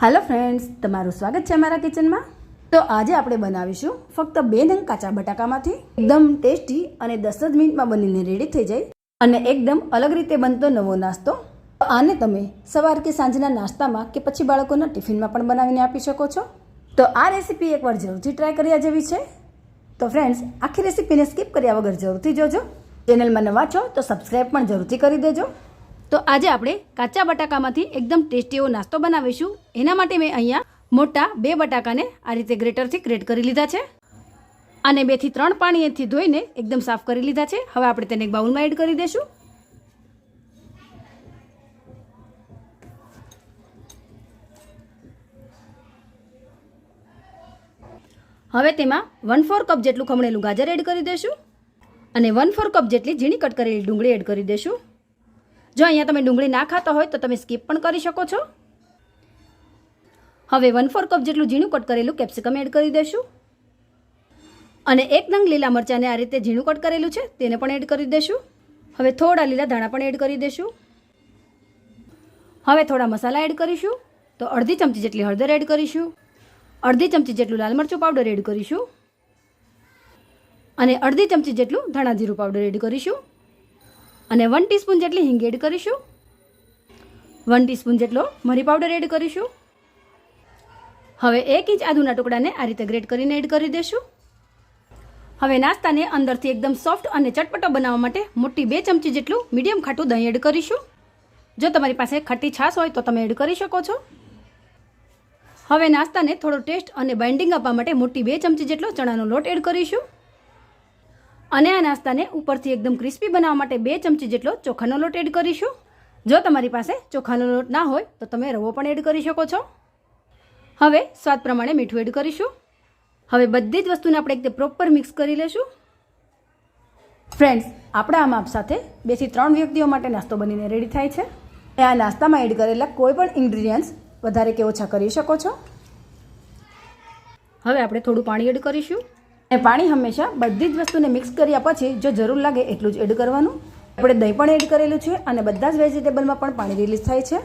હાલો friends તમારું સ્વાગત છે અમારા કિચનમાં તો આજે આપણે બનાવીશું ફક્ત બે નંગ કાચા બટાકામાંથી. એકદમ ટેસ્ટી અને દસ જ મિનિટમાં બનીને રેડી થઈ જાય અને એકદમ અલગ રીતે બનતો નવો નાસ્તો. આને તમે સવાર કે સાંજના નાસ્તામાં કે પછી બાળકોના ટિફિનમાં પણ બનાવીને આપી શકો છો. તો આ રેસીપી એકવાર જરૂરથી ટ્રાય કર્યા જેવી છે. તો ફ્રેન્ડ્સ આખી રેસીપીને સ્કીપ કર્યા વગર જરૂરથી જોજો. ચેનલમાં નવા છો તો સબસ્ક્રાઈબ પણ જરૂરથી કરી દેજો. તો આજે આપણે કાચા બટાકામાંથી એકદમ ટેસ્ટી એવો નાસ્તો બનાવીશું. એના માટે મેં અહીંયા મોટા બે બટાકાને આ રીતે ગ્રેટરથી ગ્રેટ કરી લીધા છે. અને બેથી ત્રણ પાણીથી ધોઈને એકદમ સાફ કરી લીધા છે. હવે આપણે તેને એક બાઉલમાં એડ કરી દઈશું. હવે તેમાં વન ફોર કપ જેટલું ખમણેલું ગાજર એડ કરી દઈશું. અને વન ફોર કપ જેટલી ઝીણી કટ કરેલી ડુંગળી એડ કરી દઈશું. જો અહીંયા તમે ડુંગળી ના ખાતા હોય તો તમે સ્કીપ પણ કરી શકો છો. હવે વન ફોર કપ જેટલું ઝીણું કટ કરેલું કેપ્સિકમ એડ કરી દઈશું. અને એક નંગ લીલા મરચાંને આ રીતે ઝીણું કટ કરેલું છે, તેને પણ એડ કરી દઈશું. હવે થોડા લીલા ધાણા પણ એડ કરી દઈશું. હવે થોડા મસાલા એડ કરીશું. તો અડધી ચમચી જેટલી હળદર એડ કરીશું. અડધી ચમચી જેટલું લાલ મરચું પાવડર એડ કરીશું. અને અડધી ચમચી જેટલું ધાણા જીરું પાવડર એડ કરીશું. અને વન ટીસ્પૂન જેટલી હિંગ એડ કરીશું. વન ટીસ્પૂન જેટલો મરી પાવડર એડ કરીશું. હવે એક ઇંચ આદુના ટુકડાને આ રીતે ગ્રેટ કરીને એડ કરી દઈશું. હવે નાસ્તાને અંદરથી એકદમ સોફ્ટ અને ચટપટો બનાવવા માટે મોટી બે ચમચી જેટલું મીડિયમ ખાટું દહીં એડ કરીશું. જો તમારી પાસે ખટ્ટી છાશ હોય તો તમે એડ કરી શકો છો. હવે નાસ્તાને થોડો ટેસ્ટ અને બાઇન્ડિંગ આપવા માટે મોટી બે ચમચી જેટલો ચણાનો લોટ એડ કરીશું. અને આ નાસ્તાને ઉપરથી એકદમ ક્રિસ્પી બનાવવા માટે બે ચમચી જેટલો ચોખાનો લોટ એડ કરીશું. જો તમારી પાસે ચોખાનો લોટ ના હોય, તો તમે રવો પણ એડ કરી શકો છો. હવે સ્વાદ પ્રમાણે મીઠું એડ કરીશું. હવે બધી જ વસ્તુને આપણે એકદમ પ્રોપર મિક્સ કરી લેશું. ફ્રેન્ડ્સ આપણા આ માપ સાથે બેથી ત્રણ વ્યક્તિઓ માટે નાસ્તો બનીને રેડી થાય છે. એ આ નાસ્તામાં એડ કરેલા કોઈ પણ ઇન્ગ્રીડિયન્ટ્સ વધારે કે ઓછા કરી શકો છો. હવે આપણે થોડું પાણી એડ કરીશું. અને પાણી હંમેશા બધી જ વસ્તુને મિક્સ કર્યા પછી જો જરૂર લાગે એટલું જ એડ કરવાનું. આપણે દહીં પણ એડ કરેલું છે અને બધા જ વેજીટેબલમાં પણ પાણી રિલીઝ થાય છે.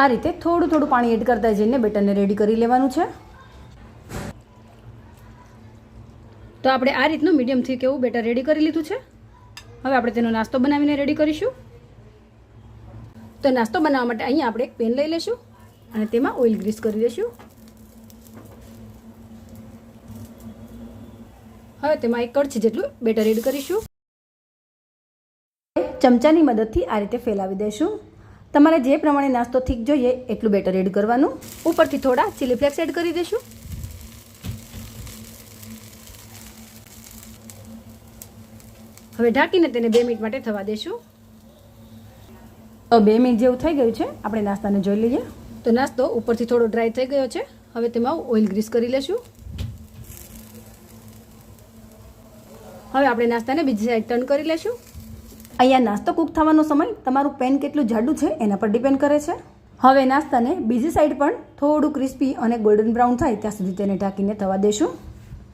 આ રીતે થોડું થોડું પાણી એડ કરતા જઈને બેટરને રેડી કરી લેવાનું છે. તો આપણે આ રીતનું મીડિયમથી કેવું બેટર રેડી કરી લીધું છે? હવે આપણે તેનો નાસ્તો બનાવીને રેડી કરીશું. તો નાસ્તો બનાવવા માટે અહીંયા આપણે પેન લઈ લઈશું અને તેમાં ઓઇલ ગ્રીસ કરી દઈશું. હવે તેમાં એક કડછી જેટલું બેટર એડ કરીશું. ચમચાની મદદથી આ રીતે ફેલાવી દઈશું તમારે જે પ્રમાણે નાસ્તો થીક જોઈએ એટલું બેટર એડ કરવાનું. ઉપરથી થોડા ચીલી ફ્લેક્સ એડ કરી દઈશું હવે ઢાંકીને તેને બે મિનિટ માટે થવા દઈશું તો બે મિનિટ જેવું થઈ ગયું છે. આપણે નાસ્તાને જોઈ લઈએ. તો નાસ્તો ઉપરથી થોડો ડ્રાય થઈ ગયો છે. હવે તેમાં ઓઇલ ગ્રીસ કરી લેશું. હવે આપણે નાસ્તાને બીજી સાઈડ ટર્ન કરી લેશું. અહીંયા નાસ્તો કૂક થવાનો સમય તમારું પેન કેટલું જાડું છે એના પર ડિપેન્ડ કરે છે. હવે નાસ્તાને બીજી સાઈડ પણ થોડું ક્રિસ્પી અને ગોલ્ડન બ્રાઉન થાય ત્યાં સુધી તેને ઢાંકીને થવા દેશું.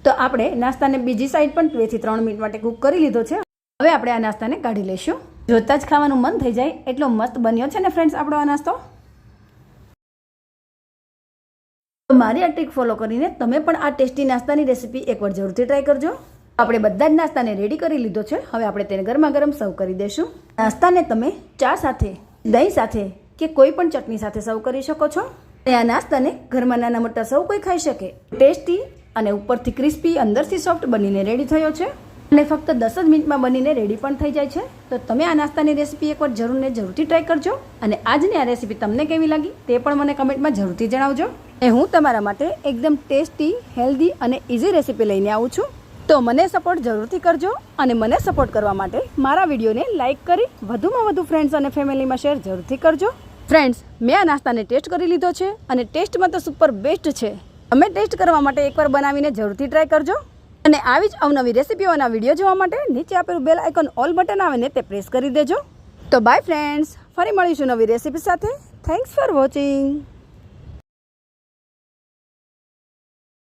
તો આપણે નાસ્તાને બીજી સાઈડ પણ બેથી ત્રણ મિનિટ માટે કૂક કરી લીધો છે. હવે આપણે આ નાસ્તાને કાઢી લઈશું જોતાં જ ખાવાનું મન થઈ જાય એટલો મસ્ત બન્યો છે ને ફ્રેન્ડ્સ આપણો આ નાસ્તો. મારી આ ટ્રીક ફોલો કરીને તમે પણ આ ટેસ્ટી નાસ્તાની રેસીપી એકવાર જરૂરથી ટ્રાય કરજો. આપણે બધા જ નાસ્તાને રેડી કરી લીધો છે. હવે આપણે તેને ગરમા ગરમ સર્વ કરી દઈશું. નાસ્તાને તમે ચા સાથે, દહીં સાથે કે કોઈ પણ ચટણી સાથે સર્વ કરી શકો છો. અને આ નાસ્તાને ઘરમાં નાના મોટા સૌ કોઈ ખાઈ શકે. ટેસ્ટી અને ઉપરથી ક્રિસ્પી અંદરથી સોફ્ટ બનીને રેડી થયો છે. અને ફક્ત દસ જ મિનિટમાં બનીને રેડી પણ થઈ જાય છે. તો તમે આ નાસ્તાની રેસીપી એકવાર જરૂર ને જરૂરથી ટ્રાય કરજો. અને આજની આ રેસીપી તમને કેવી લાગી તે પણ મને કમેન્ટમાં જરૂરથી જણાવજો. એ હું તમારા માટે એકદમ ટેસ્ટી હેલ્ધી અને ઇઝી રેસીપી લઈને આવું છું. તો મને સપોર્ટ જરૂરથી કરજો અને મને સપોર્ટ કરવા માટે મારા વિડીયોને લાઇક કરી વધુમાં વધુ ફ્રેન્ડ્સ અને ફેમિલીમાં શેર જરૂરથી કરજો. ફ્રેન્ડ્સ મેં આ નાસ્તાને ટેસ્ટ કરી લીધો છે અને ટેસ્ટમાં તો સુપર બેસ્ટ છે. તમે ટેસ્ટ કરવા માટે એકવાર બનાવીને જરૂરથી ટ્રાય કરજો. અને આવી જ અવનવી રેસીપીઓના વીડિયો જોવા માટે નીચે આપેલું બેલ આઇકોન ઓલ બટન આવે ને તે પ્રેસ કરી દેજો. તો બાય ફ્રેન્ડ્સ ફરી મળીશું નવી રેસીપી સાથે. Thanks for watching